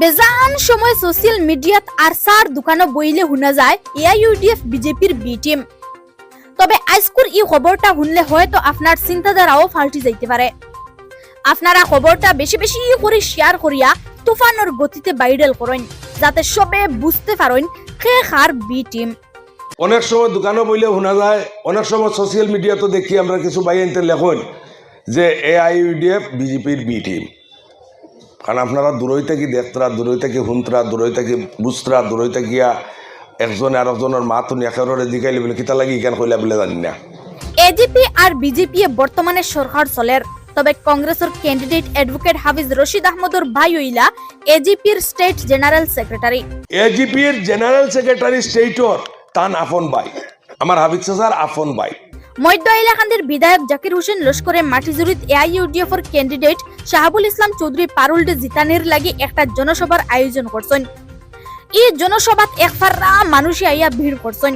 বেজান সময় সোশ্যাল মিডিয়াত আরসার দোকানে বইলে শুনা যায় এআইইউডিএফ বিজেপির বি টিম। তবে আজকুর ই খবরটা শুনলে হয়তো আপনার চিন্তাধারাও পাল্টি যাইতে পারে আপনারা খবরটা বেশি বেশি করে শেয়ার করিয়া তুফানোর গতিতে ভাইরাল করেন যাতে সবে বুঝতে পারেন কে খার বি টিম। অনেক সময় দোকানে বইলে শোনা যায়, অনেক সময় সোশ্যাল মিডিয়াতে দেখি আমরা কিছু বাই আনতে লেখন যে এ আইইউডিএফ বিজেপির বি টিম। কারণ আপনারা দূরই থেকে দেখতরা দূরই থেকে শুনতরা দূরই থেকে বুঝতরা দূরই থাকিয়া একজনে আর একজনের মাত শুনি একেবারে দিকাইলে বলে কিতা লাগি ইকান কইলা বলে জানি না। এজিপি আর বিজেপি বর্তমানে সরকার চলের তবে কংগ্রেসের ক্যান্ডিডেট অ্যাডভোকেট হাফিজ রশিদ আহমদর ভাই হইলা এজিপির স্টেট জেনারেল সেক্রেটারি এজিপির জেনারেল সেক্রেটারি স্টেটর তান আফন বাই। আমার হাবিজ স্যার আফন বাই। মধ্য এলাকান্দির বিধায়ক জাকির হোসেন লস্করে মাটিজুরিত এআইইউডিএফ এর ক্যান্ডিডেট শাহাবুল ইসলাম চৌধুরী পারুলডে জিতানির লাগি একটা জনসভার আয়োজন করছেন। এই জনসভাত একফারা মানুষে আইয়া ভিড় করছেন।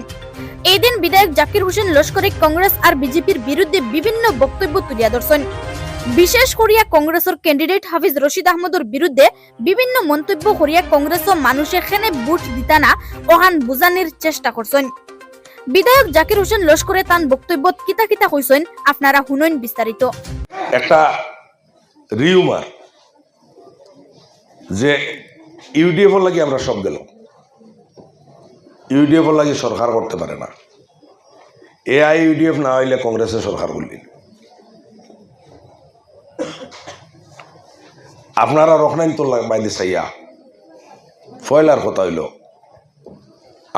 এই দিন বিধায়ক জাকির হোসেন লস্করে কংগ্রেস আর বিজেপির বিরুদ্ধে বিভিন্ন বক্তব্য তুলিয়া ধরছেন। বিশেষ করিয়া কংগ্রেসের ক্যান্ডিডেট হাফিজ রশিদ আহমদর বিরুদ্ধে বিভিন্ন মন্তব্য করিয়া কংগ্রেস ও মানুষে খেনে বুট দিতানা ওহান বুঝানির চেষ্টা করছেন। বিধায়ক জাকির হোসেন লস্করে তান বক্তব্যত কিতা কিতা কইছেন, আপনারা শুনইন বিস্তারিত। একটা রিউমার, যে ইউডিএফর লাগে আমরা সব গেল ইউডিএফর লাগে সরকার করতে পারে না। এআই ইউডিএফ না হইলে কংগ্রেসের সরকার করলি আপনারা রখনাইন তো বাইদে চাইয়া ফয়লার কথা হইল,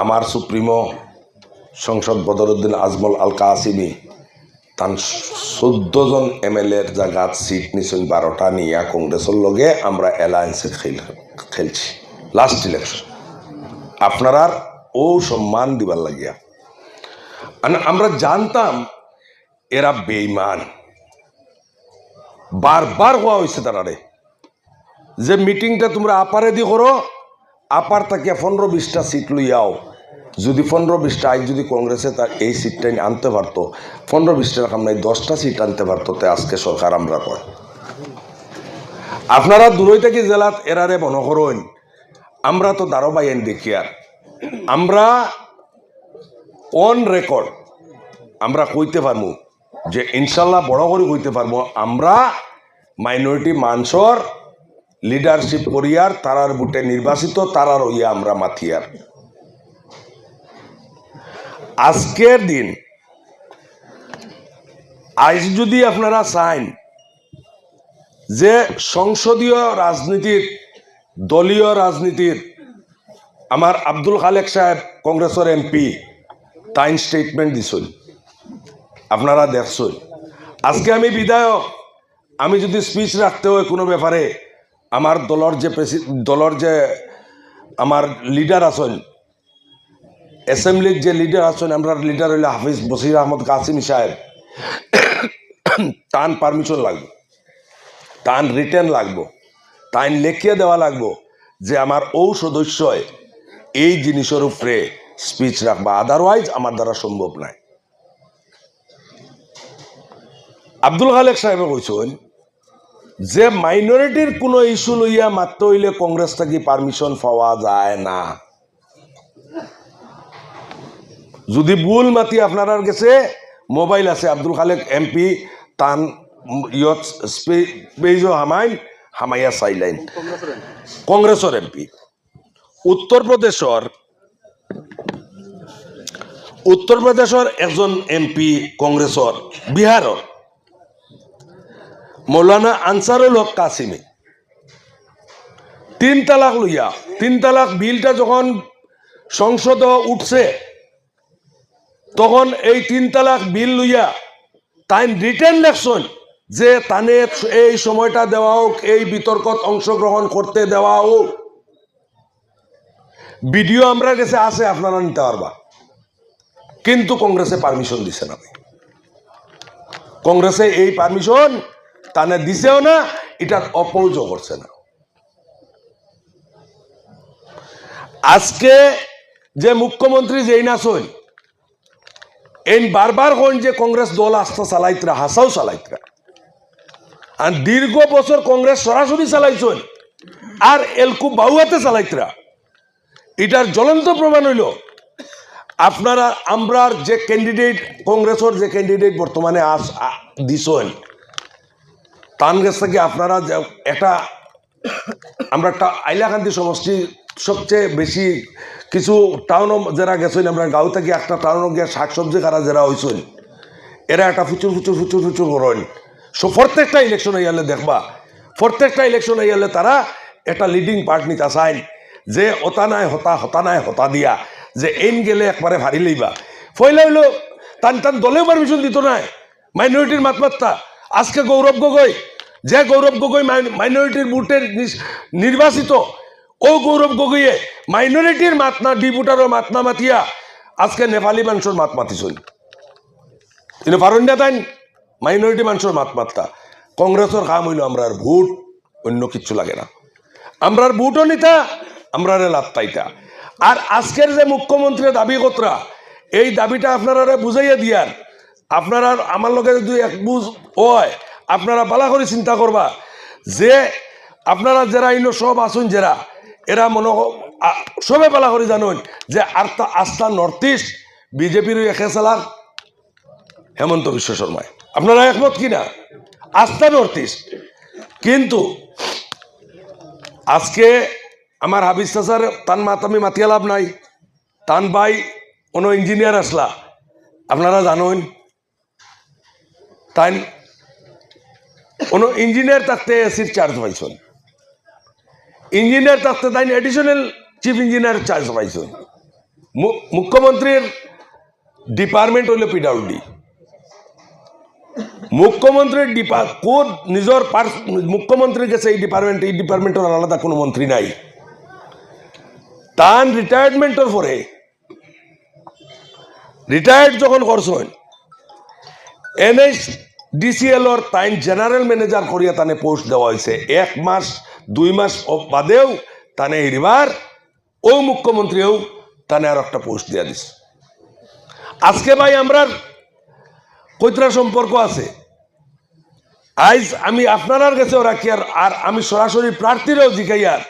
আমার সুপ্রিমো সংসদ বদরুদ্দিন আজমল আল কাসিমি তান চোদ্দ জন এম এল এর জায়গাত সিট নিছেন বারোটা নিয়া কংগ্রেসের লগে আমরা অ্যালায়েন্সে খেল, খেলছি। লাস্ট ইলেকশন আপনারার ও সম্মান দিবার লাগিয়া। আমরা জানতাম এরা বেইমান বারবার হওয়া হয়েছে তারারে। যে মিটিংটা তোমরা আপারে দি করো, আপার তাকে পনেরো বিশটা সিট লইয়াও যদি পনেরো বিশটা আজ যদি কংগ্রেসে তার এই সিটটা আনতে পারতো, পনেরো বিশটা রকম নাই দশটা সিট আনতে পারতো তে আজকে সরকার আমরা কয়? আপনারা দূরই থেকে জেলাত এরারে মনে করেন? আমরা তো দারোবাই আইন দেখি আর আমরা অন রেকর্ড। আমরা কইতে পারব যে ইনশাল্লাহ বড় করে কইতে পারব আমরা মাইনরিটি মানসর লিডারশিপ করিয়ার, তারার বুটে নির্বাচিত তারার ইয়া আমরা মাথিয়ার আজকের দিন আজ যদি আপনারা চাইন যে সংসদীয় রাজনীতির, দলীয় রাজনীতির, আমার আব্দুল খালেক সাহেব কংগ্রেসের এমপি, তাইন স্টেটমেন্ট দিছিল আপনারা দেখছেন। আজকে আমি বিধায়ক, আমি যদি স্পিচ রাখতে হয় কোনো ব্যাপারে, আমার দলর যে দলর যে আমার লিডার আছেন অ্যাসেম্বলির যে লিডার আছেন, আমরা লিডার হইলে হাফিজ বসির আহমদ কাসিম সাহেব তান পারমিশন লাগবে তান রিটার্ন লাগবো তাইন লেখিয়ে দেওয়া লাগবো যে আমার ও সদস্যয় এই জিনিসের উপরে স্পিচ রাখবা আদারওয়াইজ আমার দ্বারা সম্ভব নাই। আব্দুল খালেক সাহেবে কইছেন, যে মাইনরিটির কোনো ইস্যু লইয়া মাত্র হইলে কংগ্রেস থাকি পারমিশন পাওয়া যায় না। যদি ভুল মাতি আপনার গেছে, মোবাইল আছে, আব্দুল খালেক এমপি, তান ইয়ত পেজ হামাইন, হামাইয়া চাইলাইন কংগ্রেসের এমপি। উত্তরপ্রদেশর উত্তরপ্রদেশর একজন এমপি কংগ্রেসর, বিহারর, মৌলানা আনসারুল হক কাসিমি। তিন তালাক লইয়া, তিন তালাক বিলটা যখন সংসদ উঠছে তখন এই তিন তালাক বিল লইয়া তাই রিটার্ন লেকশন যে তানে এই সময়টা দেওয়া হোক, এই বিতর্কত অংশগ্রহণ করতে দেওয়া হোক। ভিডিও আমরা কাছে আছে, আপনারা নিতে পারবা। কিন্তু কংগ্রেসে পারমিশন দিছে না। কংগ্রেসে এই পারমিশন তানে দিছেও না এটা অপৌজ করছে না। আজকে যে মুখ্যমন্ত্রী যেই না এই বারবার কোন যে কংগ্রেস দল আস্থা চালাইতরা, হাসাও চালাইতরা। আর দীর্ঘ বছর কংগ্রেস সরাসরি চালাইছেন। আর এলকু বাউয়াতে চালাইতরা। এটার জ্বলন্ত প্রমাণ হইল, আপনারা আমরার যে ক্যান্ডিডেট কংগ্রেসের যে ক্যান্ডিডেট বর্তমানে আস দিছেন তান কাছ থেকে আপনারা একটা, আমরা একটা আইলাকান্দি সমষ্টি সবচেয়ে বেশি কিছু টাউন যারা গেছেন, আমরা গাঁও থেকে, একটা টাউন গিয়ে শাকসবজি খারা যারা হয়েছেন এরা একটা ফুচুর ফুচুর ফুচুর ফুচুর করেন। সো প্রত্যেকটা ইলেকশন হইয়ালে দেখবা, প্রত্যেকটা ইলেকশন হইয়ালে তারা একটা লিডিং পার্ট নিতে চায়। যে হতা নাই, হতা হতা নাই, হতা দিয়া, যে এন গেলে একবারে ভারী লইবা। ফইলা হইল, টান টান দলেও পারমিশন দিত নাই মাইনরিটির মাতমাত্তা। আজকে গৌরব গগৈ, যে গৌরব গগৈ মাইনরিটির বুটের নির্বাচিত ও গৌরব গগৈয়ে, মাইনরিটির মাতনা, ডিপুটারও মাতনা মাতিয়া। আজকে নেপালি মানুষের মাত মাতিছই কিন্তু পারেন না তাই মাইনরিটি মানুষের মাত মাত্তা। কংগ্রেসের কাম হইল আমরার ভোট, অন্য কিচ্ছু লাগে না। আমরার ভোটও নিতা, আমরারে লাত্তাইতা আর আজকের যে মুখ্যমন্ত্রী দাবি কতরা এই দাবিটা আপনারা বুঝাইয়া দিয়ার। আপনারা আমার লগে যদি এক বুঝ হয়, আপনারা বালা করে চিন্তা করবা। যে আপনারা যারা ইনো সব আসুন যারা এরা মনে সবে বালা করে জানুন যে তা আস্থা নর্থ ইস্ট বিজেপির একে চালাক হেমন্ত বিশ্ব শর্মায় আপনারা একমত কিনা আস্থা নর্থ ইস্ট কিন্তু আজকে আমার হাবিজ চাচার তান মাত আমি মাতিয়া লাভ নাই। তান ভাই কোনো ইঞ্জিনিয়ার আসলা আপনারা জানেন তাই কোনো ইঞ্জিনিয়ার থাকতে এসির চার্জ পাইছেন। ইঞ্জিনিয়ার থাকতে তাই এডিশনাল চিফ ইঞ্জিনিয়ার চার্জ পাইছেন মু- মুখ্যমন্ত্রীর ডিপার্টমেন্ট হইল পিডাব্লিউডি মুখ্যমন্ত্রীর ডিপা কোন নিজের পার্স- মুখ্যমন্ত্রীর কাছে এই ডিপার্টমেন্ট এই ডিপার্টমেন্টের আলাদা কোনো মন্ত্রী নাই। তান রিটায়ারমেন্টের পরে রিটায়ার্ড যখন করছেন এনএস ডিসিএল ওর তাইন জেনারেল ম্যানেজার করিয়া তানে পোস্ট দেওয়া হয়েছে এক মাস দুই মাস বাদেও তানে এবার ও মুখ্যমন্ত্রীও তানে আর একটা পোস্ট দিয়া দিছে। আজকে ভাই আমরা কৈত্রা সম্পর্ক আছে। আইজ আমি আপনার কাছে রাখি আর আর আমি সরাসরি প্রার্থীরাও আর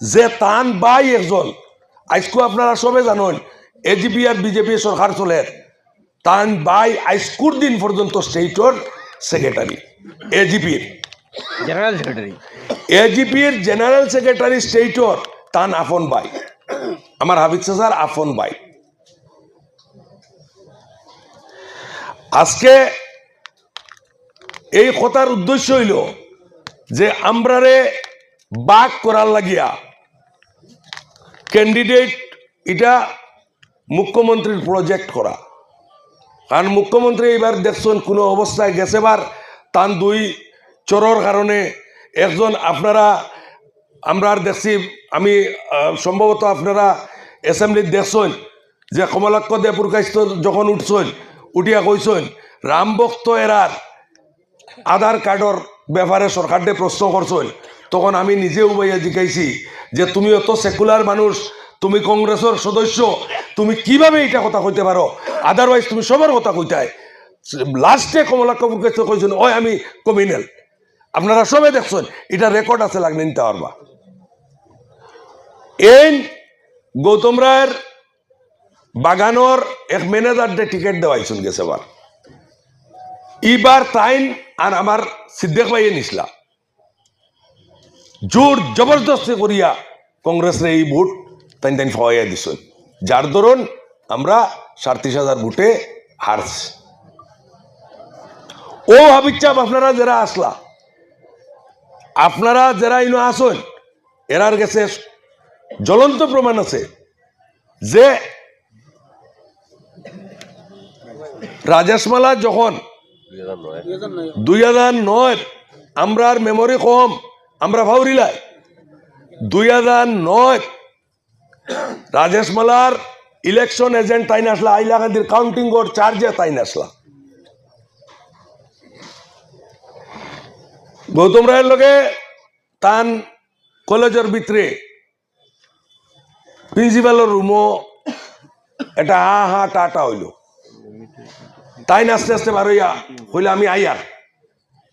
যে তান বাই একজন আজকু আপনারা সবে জানেন এজিপি আর বিজেপি সরকার চলের তান বাই আইসকুর দিন পর্যন্ত স্টেটর সেক্রেটারি এজিপির জেনারেল সেক্রেটারি এজিপির জেনারেল সেক্রেটারি স্টেটর তান আফন বাই। আমার হাবিজ স্যার আফন বাই। আজকে এই কথার উদ্দেশ্য হইল যে আমরারে বাক করার লাগিয়া ক্যান্ডিডেট এটা মুখ্যমন্ত্রীর প্রজেক্ট করা। কারণ মুখ্যমন্ত্রী এবার দেখছেন কোনো অবস্থায় গেছেবার তান দুই চোরর কারণে একজন আপনারা, আমরা দেখছি, আমি সম্ভবত আপনারা অ্যাসেম্বলির দেখছেন যে কমলাক্ষ কাছ যখন উঠছেন, উঠিয়া কইছেন, রাম ভক্ত এরার আধার কার্ডর ব্যাপারে সরকারকে প্রশ্ন করছেন তখন আমি নিজে উবাইয়া জিজ্ঞাইছি যে তুমি অত সেকুলার মানুষ, তুমি কংগ্রেসের সদস্য, তুমি কীভাবে এটা কথা কইতে পারো? আদারওয়াইজ তুমি সবার কথা কইতাই। লাস্টে কমলাক্ষ কাছে কইছেন ওই আমি কমিনেল আপনারা সবে দেখছেন, এটা রেকর্ড আছে লাগলে নিতে পারবা এই গৌতম রায়ের বাগানোর এক ম্যানেজারদের টিকিট দেওয়াইছেন গেছে বার ইবার তাইন আর আমার সিদ্দেক ভাইয়ে নিসলা। জোর জবরদস্তি করিয়া কংগ্রেসের এই ভোট তাইন তাইন ফাওয়াইয়া দিছেন। যার দরুন আমরা সাড়ত্রিশ হাজার ভোটে হারছি। ও হাবিচাপ আপনারা যারা আসলা আপনারা যারা ইনো আসুন এরার কাছে জ্বলন্ত প্রমাণ আছে যে রাজেশমালা যখন দুই হাজার নয়, আমরার মেমোরি কম, আমরা ভাউরিলাই দুই হাজার নয় রাজেশ মালার ইলেকশন এজেন্ট তাই আসলা, আইলা গান্ধীর কাউন্টিং ওর চার্জে তাই আসলা। গৌতম রায়ের লগে তান কলেজের ভিতরে প্রিন্সিপালের রুমও এটা হা হা টাটা হইল। তাই আস্তে আস্তে বারইয়া হইলে আমি আইয়ার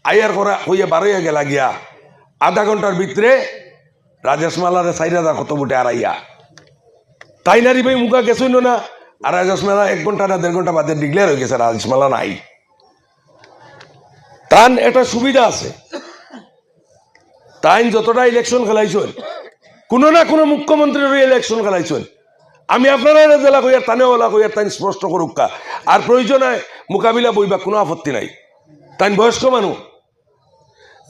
আইয়ার করা হইয়া বারইয়া গেলা গিয়া আধা ঘণ্টার ভিতরে রাজেশ মালারে সাইরাদা কত বুটে আড়াইয়া তাই নারী ভাই মুখা গেছই না? আর রাজেশ মালা এক ঘণ্টা না দেড় ঘণ্টা বাদে ডিক্লেয়ার হয়ে গেছে রাজেশ মালা নাই। তান এটা সুবিধা আছে। তাই যতটা ইলেকশন খেলাইছেন, কোনো না কোনো মুখ্যমন্ত্রীর ইলেকশন খেলাইছেন। আমি আপনারা জেলা কইয়ার, তানে ওলা কইয়ার তাই স্পষ্ট করুক কা। আর প্রয়োজন হয় মোকাবিলা বইবা কোনো আপত্তি নাই। তাই বয়স্ক মানুষ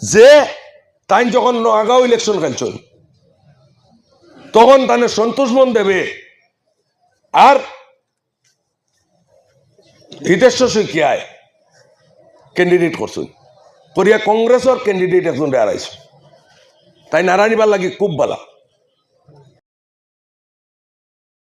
যে তাই যখন আগাও ইলেকশন খেলছেন, তখন তানে সন্তোষ মন দেবে। আর হিতেশ্বর শইকিয়ায় ক্যান্ডিডেট করছেন। করিয়া কংগ্রেসের ক্যান্ডিডেট একজন হারাইছে তাই নারায়ণীবার লাগে খুব ভালা